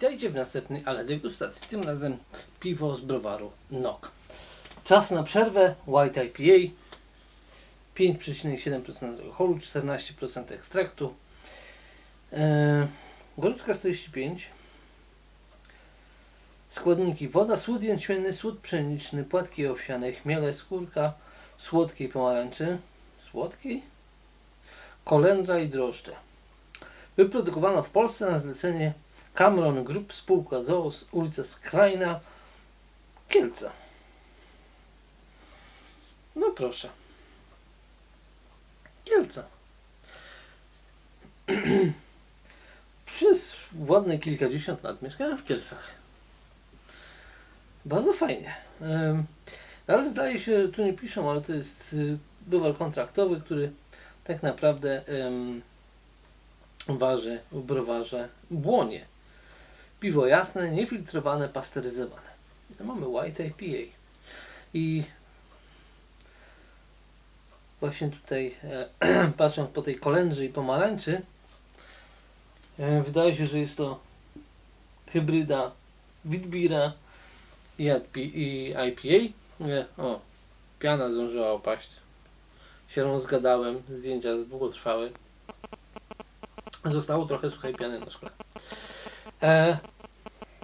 Witajcie w następnej ale degustacji. Tym razem piwo z browaru NOK. Czas na przerwę. White IPA. 5,7% alkoholu, 14% ekstraktu. Eee, goryczka 45. Składniki: woda, słód jęczmienny, słód pszeniczny, płatki owsiane, chmiele, skórka słodkiej pomarańczy. Słodkiej? Kolendra i drożdże. Wyprodukowano w Polsce na zlecenie Cameron Group, spółka ZOOS, ulica Skrajna, Kielce. No proszę. Kielce. Przez ładne kilkadziesiąt lat mieszkałem w Kielcach. Bardzo fajnie. Ale zdaje się, tu nie piszą, ale to jest y, bywal kontraktowy, który tak naprawdę waży w browarze Błonie. Piwo jasne, niefiltrowane, pasteryzowane. Mamy White IPA. I właśnie tutaj e, patrząc po tej kolendrze i pomarańczy, e, wydaje się, że jest to hybryda Witbira i i IPA. Nie, o, piana zdążyła opaść. Się rozgadałem, zdjęcia długo trwały. Zostało trochę suchej piany na szkle. E,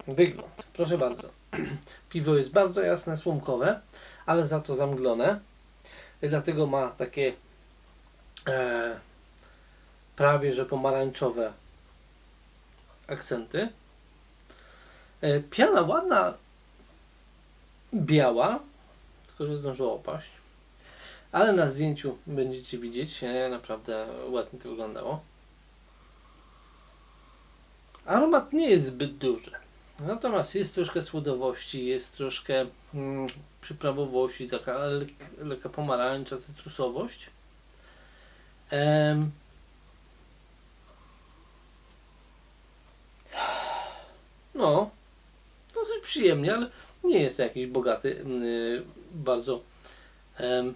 wygląd. Proszę bardzo. Piwo jest bardzo jasne, słomkowe, ale za to zamglone. Dlatego ma takie e, prawie że pomarańczowe akcenty. E, piana ładna, biała, tylko że zdążyła opaść. Ale na zdjęciu będziecie widzieć, e, naprawdę ładnie to wyglądało. Aromat nie jest zbyt duży. Natomiast jest troszkę słodowości, jest troszkę mm, przyprawowości, taka lek, lekka pomarańcza, cytrusowość. Em, no, dosyć przyjemnie, ale nie jest jakiś bogaty, mm, y, bardzo em,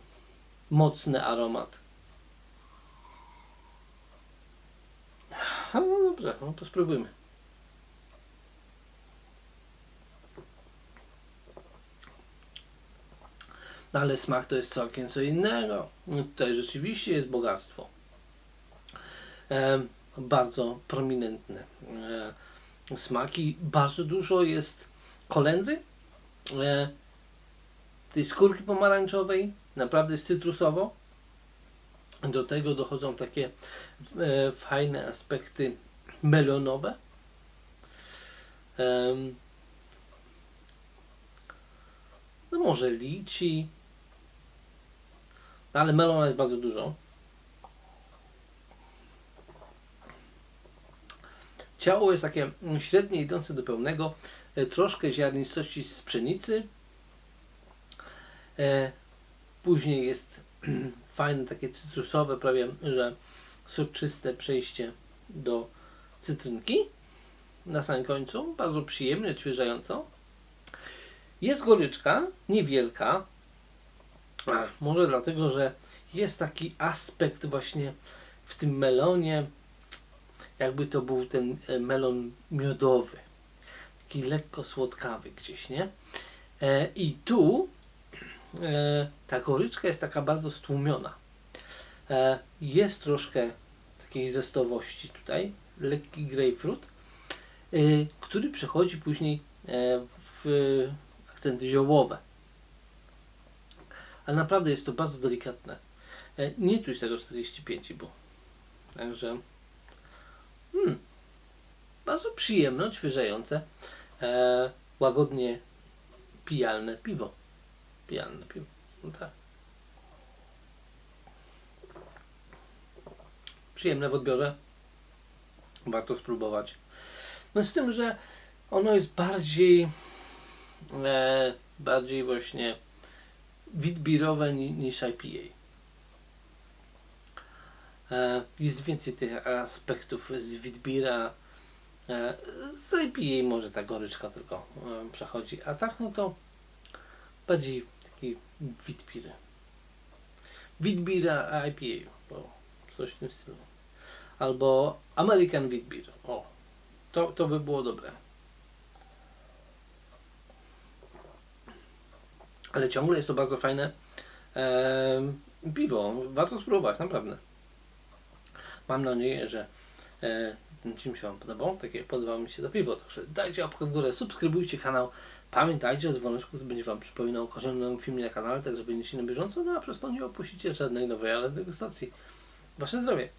mocny aromat. A, No dobrze, no to spróbujmy. No ale smak to jest całkiem co innego. No Tutaj rzeczywiście jest bogactwo. Em, bardzo prominentne e, smaki. Bardzo dużo jest kolendry, e, tej skórki pomarańczowej. Naprawdę jest cytrusowo. Do tego dochodzą takie e, fajne aspekty melonowe. No może lici, ale melona jest bardzo dużo. Ciało jest takie średnie idące do pełnego, e, troszkę ziarnistości z pszenicy. E, później jest fajne takie cytrusowe, prawie że soczyste przejście do cytrynki na samym końcu. Bardzo przyjemnie, odświeżająco. Jest goryczka, niewielka. A, może dlatego, że jest taki aspekt właśnie w tym melonie, jakby to był ten e, melon miodowy. Taki lekko słodkawy gdzieś, nie? E, I tu e, ta goryczka jest taka bardzo stłumiona. E, jest troszkę takiej zestowości tutaj, lekki grapefruit, e, który przechodzi później e, w akcenty ziołowe. Ale naprawdę jest to bardzo delikatne. E, nie czuć tego 45, bo także hmm, bardzo przyjemne, odświeżające, e, łagodnie pijalne piwo. Pijalne piwo. No tak. Przyjemne w odbiorze. Warto spróbować. No z tym, że ono jest bardziej e, bardziej właśnie witbirowe ni, niż IPA. E, jest więcej tych aspektów z witbira. E, z IPA może ta goryczka tylko e, przechodzi, a tak no to bardziej taki witbir. Witbira IPA, bo coś w tym stylu albo American Wheat Beer. O, to, to by było dobre. Ale ciągle jest to bardzo fajne piwo. Warto spróbować, naprawdę. Mam nadzieję, że e, ten film się Wam podobał. Takie podobało mi się to piwo. Także dajcie łapkę w górę, subskrybujcie kanał. Pamiętajcie o dzwoneczku, który będzie Wam przypominał o każdym filmie na kanale, tak żeby będziecie na bieżąco, no a przez to nie opuścicie żadnej nowej ale degustacji. Wasze zdrowie!